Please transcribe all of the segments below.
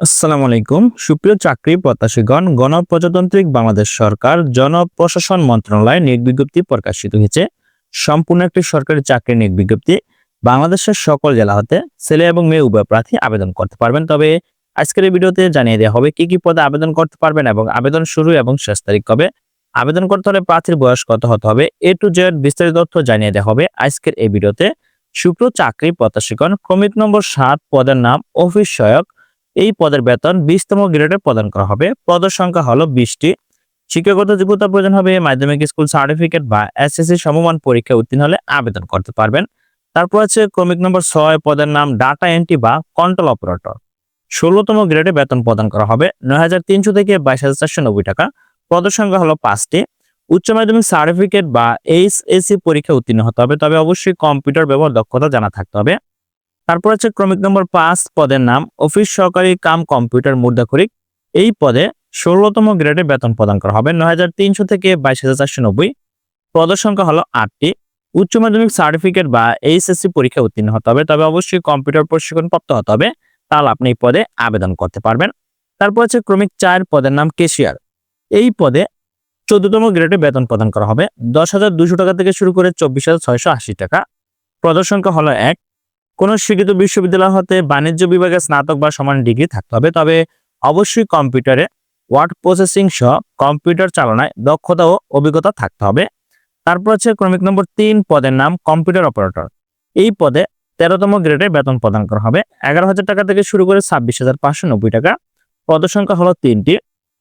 আসসালামু আলাইকুম। সুপ্রিয় চাকরি প্রত্যাশীগণ, গণপ্রজাতান্ত্রিক বাংলাদেশ সরকার জনপ্রশাসন মন্ত্রণালয় নিয়োগ বিজ্ঞপ্তি প্রকাশিত হয়েছে। সম্পূর্ণ একটি সরকারি চাকরি নিয়োগ বিজ্ঞপ্তি বাংলাদেশের সকল জেলা হতে ছেলে এবং মেয়ে উভয় প্রার্থী আবেদন করতে পারবেন। তবে আজকের এই ভিডিওতে জানিয়ে দেওয়া হবে কি কি পদে আবেদন করতে পারবেন এবং আবেদন শুরু এবং শেষ তারিখ কবে। আবেদন করতে হলে প্রার্থীর বয়স কত হতে হবে এ টু জেড বিস্তারিত তথ্য জানিয়ে দেওয়া হবে আজকের এই ভিডিওতে। সুপ্রিয় চাকরি প্রত্যাশীগণ, ক্রমিক নম্বর সাত পদের নাম অফিস সহায়ক এই পদের বেতন বিশতম গ্রেডে প্রদান করা হবে। পদের সংখ্যা হলো বিশটি। শিক্ষাগত যোগ্যতা প্রয়োজন হবে, মাধ্যমিক স্কুল সার্টিফিকেট বা এস এসএসসি সমমান পরীক্ষা উত্তীর্ণ হলে আবেদন করতে পারবেন। তারপর আছে ক্রমিক নম্বর ছয়, পদের নাম ডাটা এন্ট্রি বা কন্ট্রোল অপারেটর ষোলোতম গ্রেডে বেতন প্রদান করা হবে, নয় হাজার তিনশো থেকে বাইশ হাজার চারশো নব্বই টাকা। পদের সংখ্যা হলো পাঁচটি। উচ্চ মাধ্যমিক সার্টিফিকেট বা এইচ এইচএসসি পরীক্ষা উত্তীর্ণ হতে হবে, তবে অবশ্যই কম্পিউটার ব্যবহার দক্ষতা জানা থাকতে হবে। তারপর আছে ক্রমিক নম্বর পাঁচ পদের নাম, অফিস সহকারী কাম কম্পিউটার মুদ্রাক্ষরিক এই পদে ষোলোতম গ্রেডে বেতন প্রদান করা হবে নয় হাজার তিনশো থেকে বাইশ হাজার চারশো নব্বই। পদের সংখ্যা হলো আটটি। উচ্চ মাধ্যমিক সার্টিফিকেট বা এইচএসসি পরীক্ষা উত্তীর্ণ হতে হবে, তবে অবশ্যই কম্পিউটার প্রশিক্ষণ প্রাপ্ত হতে হবে, তাহলে আপনি এই পদে আবেদন করতে পারবেন। তারপর আছে ক্রমিক চার পদের নাম কেশিয়ার। এই পদে চোদ্দতম গ্রেডে বেতন প্রদান করা হবে, দশ হাজার দুশো টাকা থেকে শুরু করে চব্বিশ হাজার ছয়শো আশি টাকা। সংখ্যা হলো এক কোন স্বীকৃত বিশ্ববিদ্যালয় হতে বাণিজ্য বিভাগে স্নাতক বা সমান ডিগ্রি থাকতে হবে। তবে অবশ্যই কম্পিউটারে ওয়ার্ড প্রসেসিং সহ কম্পিউটার চালনায় দক্ষতা ও অভিজ্ঞতা থাকতে হবে। তারপর আছে ক্রমিক নম্বর তিন পদের নাম কম্পিউটার অপারেটর। এই পদে তেরোতম গ্রেডে বেতন প্রদান করা হবে। এগারো হাজার টাকা থেকে শুরু করে ছাব্বিশ হাজার পাঁচশো নব্বই টাকা। পদ সংখ্যা হলো তিনটি।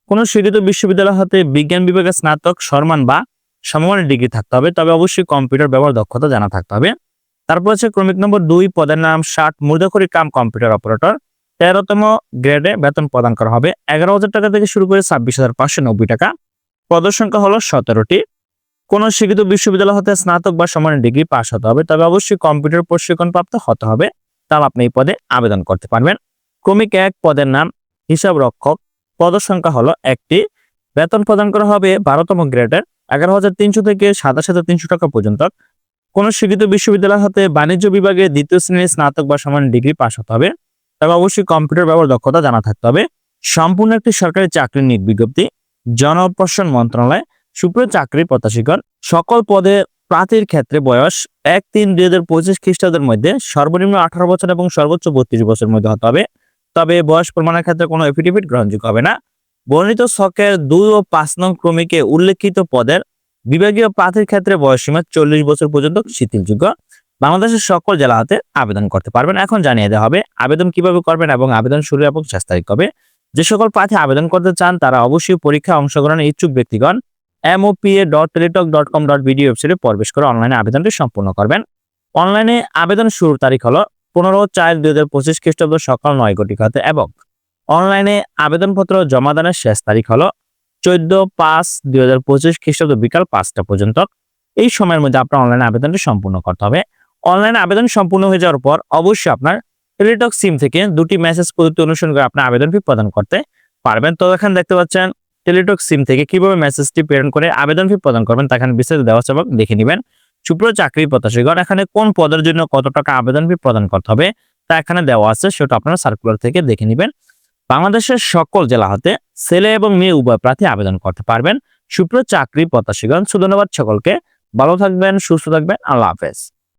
কোনো স্বীকৃত বিশ্ববিদ্যালয় হতে বিজ্ঞান বিভাগে স্নাতক সম্মান বা সমমানের ডিগ্রি থাকতে হবে। তবে অবশ্যই কম্পিউটার ব্যবহার দক্ষতা জানা থাকতে হবে। তারপর আছে ক্রমিক নম্বর দুই, পদের নাম ষাট মুদ্রাখরি কাম কম্পিউটার অপারেটর। তেরোতম গ্রেডে বেতন প্রদান করা হবে। এগারো হাজার টাকা থেকে শুরু করে ছাব্বিশ হাজার পাঁচশো নব্বই টাকা। পদের সংখ্যা হলো সতেরোটি। কোন শিক্ষিত বিশ্ববিদ্যালয় হতে স্নাতক বা সমানের ডিগ্রি পাশ হতে হবে, তবে অবশ্যই কম্পিউটার প্রশিক্ষণ প্রাপ্ত হতে হবে, তাহলে আপনি এই পদে আবেদন করতে পারবেন। ক্রমিক এক, পদের নাম হিসাব রক্ষক সংখ্যা হলো একটি। বেতন প্রদান করা হবে বারোতম গ্রেডের, এগারো হাজার তিনশো থেকে সাতাশ হাজার তিনশো টাকা পর্যন্ত। কোন স্বীকৃত বিশ্ববিদ্যালয় হতে বাণিজ্য বিভাগে দ্বিতীয় শ্রেণির স্নাতক বা সমান ডিগ্রি পাস হতে হবে। তবে অবশ্যই কম্পিউটার ব্যবহার দক্ষতা জানা থাকতে হবে। সম্পূর্ণ একটি সরকারি চাকরির নিয়োগ বিজ্ঞপ্তি, জনপ্রশাসন মন্ত্রণালয়, সুপ্রিয় চাকরি প্রত্যাশীগণ সকল পদে প্রার্থীর ক্ষেত্রে বয়স এক তিন দুই হাজার পঁচিশ খ্রিস্টাব্দের মধ্যে সর্বনিম্ন আঠারো বছর এবং সর্বোচ্চ বত্রিশ বছরের মধ্যে হতে হবে। তবে বয়স প্রমাণের ক্ষেত্রে কোনো এফিডেভিট গ্রহণযোগ্য হবে না। বর্ণিত ছকের দুই ও পাঁচ নং ক্রমিকে উল্লেখিত পদের বিভাগীয় প্রার্থীর ক্ষেত্রে বয়সসীমা চল্লিশ বছর পর্যন্ত শিথিলযোগ্য। বাংলাদেশের সকল জেলা হাতে আবেদন করতে পারবেন। এখন জানিয়ে দেওয়া হবে, আবেদন কীভাবে করবেন এবং আবেদন শুরু এবং শেষ তারিখ কবে? যে সকল প্রার্থী আবেদন করতে চান, তারা অবশ্যই পরীক্ষা অংশগ্রহণের ইচ্ছুক ব্যক্তিগণ MOPA dot Teletalk dot com dot video ওয়েবসাইটে প্রবেশ করে অনলাইনে আবেদনটি সম্পূর্ণ করবেন। অনলাইনে আবেদন শুরুর তারিখ হলো পনেরো চার দুই হাজার পঁচিশ খ্রিস্টাব্দ সকাল নয় কোটি হতে এবং অনলাইনে আবেদনপত্র জমা দানের শেষ তারিখ হলো চোদ্দ পাঁচ দুই হাজার পঁচিশ খ্রিস্টাব্দ বিকাল পাঁচটা পর্যন্ত। এই সময়ের মধ্যে আপনার অনলাইন আবেদনটি সম্পূর্ণ করতে হবে। অনলাইন আবেদন সম্পূর্ণ হয়ে যাওয়ার পর অবশ্যই আপনার টেলিটক সিম থেকে দুটি মেসেজ পদ্ধতি অনুসরণ করে আপনার আবেদন ফি প্রদান করতে পারবেন। তো এখানে দেখতে পাচ্ছেন টেলিটক সিম থেকে কীভাবে মেসেজটি প্রেরণ করে আবেদন ফি প্রদান করবেন তা এখানে বিস্তারিত দেওয়া আছে এবং দেখে নেবেন। সুপ্রিয় চাকরি প্রত্যাশীগণ, এখানে কোন পদের জন্য কত টাকা আবেদন ফি প্রদান করতে হবে তা এখানে দেওয়া আছে, সেটা আপনারা সার্কুলার থেকে দেখে নেবেন। বাংলাদেশের সকল জেলা হতে ছেলে এবং মেয়ে উভয় প্রার্থী আবেদন করতে পারবেন। সুপ্রিয় চাকরি প্রত্যাশীগণ ধন্যবাদ সকলকে। ভালো থাকবেন, সুস্থ থাকবেন। আল্লাহ হাফেজ।